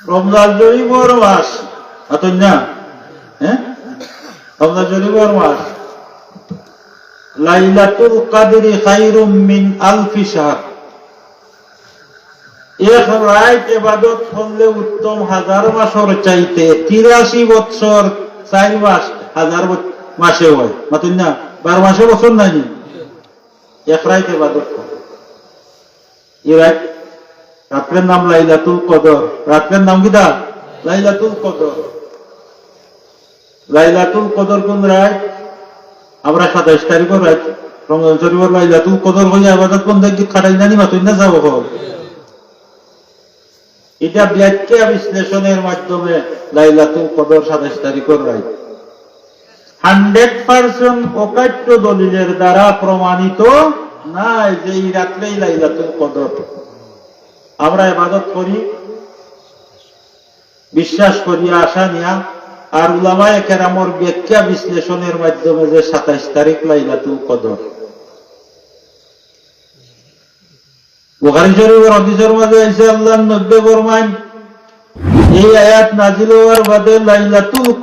রমজান জরিবর মাস। আতন না? হ্যাঁ? রমজান জরিবর মাস। লাইলাতুল কাদরি মিন আলফি শাহর এক রাত করলে উত্তম হাজার মাসের চাইতে তিরাশি বছর চার মাস, হাজার মাসে হয়। মাতুন না? বারো মাসে বছর নাই। এক রাত এবাদত করে। রাত রাত্রের নাম লাইলাতুল কদর। রাত্রের নাম কিটা? লাইলাতুল কদর। লাইলাতুল কদর কোন রাত আমরা সাতাইশ তারিখের রাত রমজান শরীফের লাইলাতুল কদর হয়ে আবাদত বন্ধ কি খাটাই জানি মাতুন না যাব এটা ব্যাখ্যা বিশ্লেষণের মাধ্যমে লাইলাতুল কদর সাতাইশ তারিখের রায়। হান্ড্রেড পার্সেন্ট অকাট্য দলিলের দ্বারা প্রমাণিত নাই যে এই রাত্রেই লাইলাতুল কদর। আমরা ইবাদত করি, বিশ্বাস করি, আশা নিয়া। আর উলামায়ে কেরামর ব্যাখ্যা বিশ্লেষণের মাধ্যমে যে সাতাইশ তারিখ লাইলাতুল কদর। এই আয়াত বাদে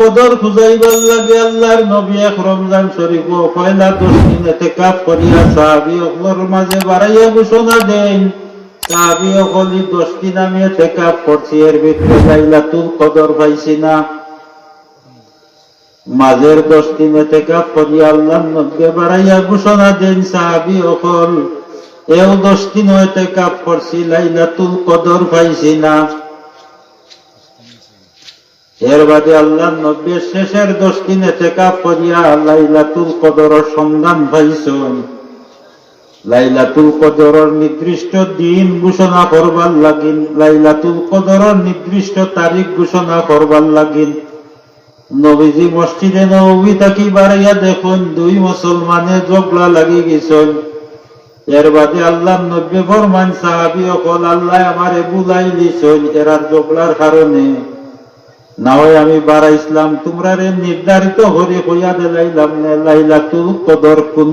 কদর লাগে করিয়া বাড়াইয়া ঘোষণা দেন। সাহাবি অকলি দশ দিন আমি এতেকাফ করছি এর ভিতরে লাইলাতুল কদর পাইছি না। মাঝের দশ দিন এতেকাফ করিয়া আল্লাহর নবী বাড়াইয়া ঘোষণা দেন সাহাবি অকল। এও দশ দিন হইতে কাপ করছি লাইলাতুল কদর পাইছি না। এর বাদে আল্লাহ নব্বী শেষের দশ দিন এতে কাপ করিয়া লাইলাতুল কদরের সন্ধান পাইছন লাইলাতুল কদরের নির্দিষ্ট দিন ঘোষণা করবার লাগিন লাইলাতুল কদরের নির্দিষ্ট তারিখ ঘোষণা করবার লাগিন নবীজি মসজিদে নবী থাকি বাড়াইয়া দেখুন, দুই মুসলমানে জগলা লাগি গেছেন। এর বাদে আল্লাহ নব্বী ফরমান, সাহাবি অকল, আল্লাহ আমারে বুলাই লিছল এরার জগলার কারণে। না হয় আমি বারা ইসলাম তোমরা রে নির্ধারিত হরে হইয়া দিলাইলাম লাইলাতুল কদর কোন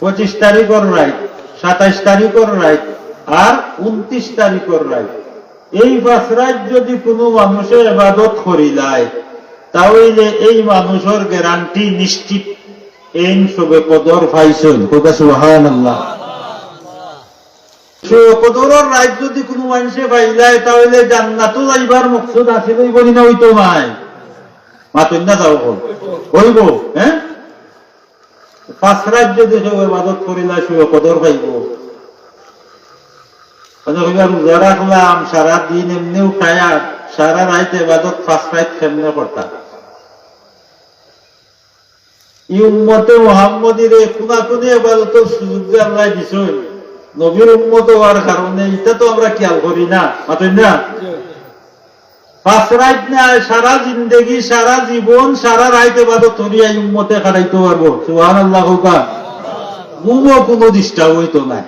পঁচিশ তারিখর রায় সাতাইশ তারিখর রায় আর উনত্রিশ তারিখর রায় এই পাঁচ রাত যদি কোনো মানুষের এবাদত করিলায় তাহলে এই মানুষের গ্যারান্টি নিশ্চিত। এই সবে কদর পাইছেন। কোথা সুহান মানুষে পাইলায় তাহলে জান্নাতও পাঁচ রাত যদি সব ইবাদত করিলা সে কদর পাইব। রোজা রাখলাম সারা দিন এমনি উঠায়া, সারা এবাদত পাঁচ রাত কেমনে করতাম কোনে এবাদত সুযোগ নবীর উম্মত হওয়ার কারণে এটা তো আমরা খেয়াল করি না মাতেন না না? সারা জিন্দগি, সারা জীবন, সারা ধরিয়া এই উম্মতে কাটাইতে পারব। সুহান আল্লাহ হইতো না।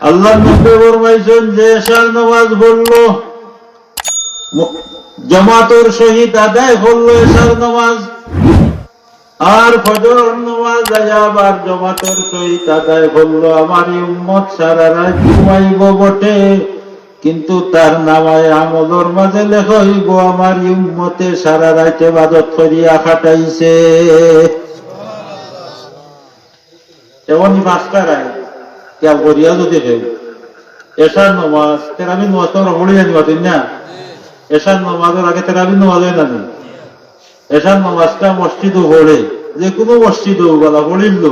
আল্লাহ যে নামাজ জমাতর সহিত আদায় করল এশার নামাজ, আর ফজর নামাজ আবার জমাতর সহিত আদায় করল। আমার উম্মত সারা রাত ঘুমাইব বটে। কিন্তু তার নামায় আমলর মাঝে লেখা হইব আমার উম্মতে সারা রাইতে বাদত করিয়া খাটাইছে। এমনই পাঁচটা রায় কেউ করিয়া যদি কেউ এশার নমাজ তেরামি নমাজ তো আমরা পড়ি জানি পাতিন না? এশার নমাজের আগে তেরাবি নমাজ হয় না? এশার নমাজটা মসজিদও পড়ে যে কোনো মসজিদ বলা পড়িল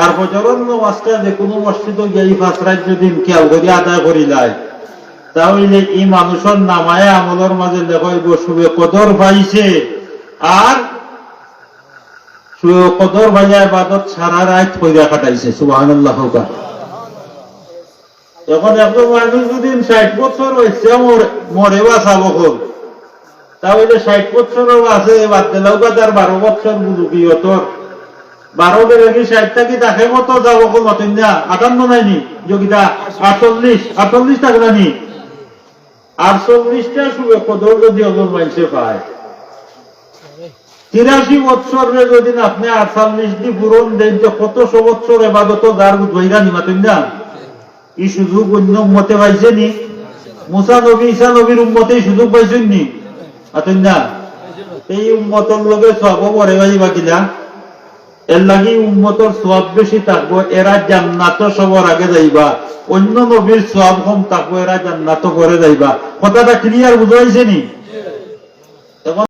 আর বজরন নমাজটা যে কোনো মসজিদ গিয়ে পাঁচ রাজ্য দিন খেয়াল করি আদায় করিলায়। তাহলে এই মানুষের নামায় আমলের মাঝে লেখাইব শুভে কদর পাইছে আর শুভে কদর ভাইয়া বাদত সারা রাত কইরা কাটাইছে সুবাহ এখন একজন মানুষ যদি ষাট বছর হয়েছে মরে- বা হল তাহলে ষাট বছরও আছে বাদ দিলেও তার বারো বছর বুঝুকিয়তর বারো বেড়ে কি ষাট থাকি তাকে কত যাব নতুন না? আটান্ন নাইনি যোগিতা, আটচল্লিশ আটচল্লিশ থাকবে নি আটচল্লিশটা শুভে কদর যদি পায়। তিরাশি আপনি আটচল্লিশ পূরণ দেন তো কতশো বৎসর এবাদত গার বুঝবাইরা নিমাতেন না? এই সুযোগ অন্য পাইছে নি? মুসা নবী, ঈসা নবীর সুযোগ পাইছেন নি? আতেন না? এই উম্মতর লগে সব পরে ভাইবা কিলা এর লাগি উম্মতর সব বেশি থাকব, এরা জান্নাত সবর আগে যাইবা। অন্য নবীর সব কম থাকব, এরা জান্নাত করে যাইবা। কথাটা ক্লিয়ার বুঝাইছে নি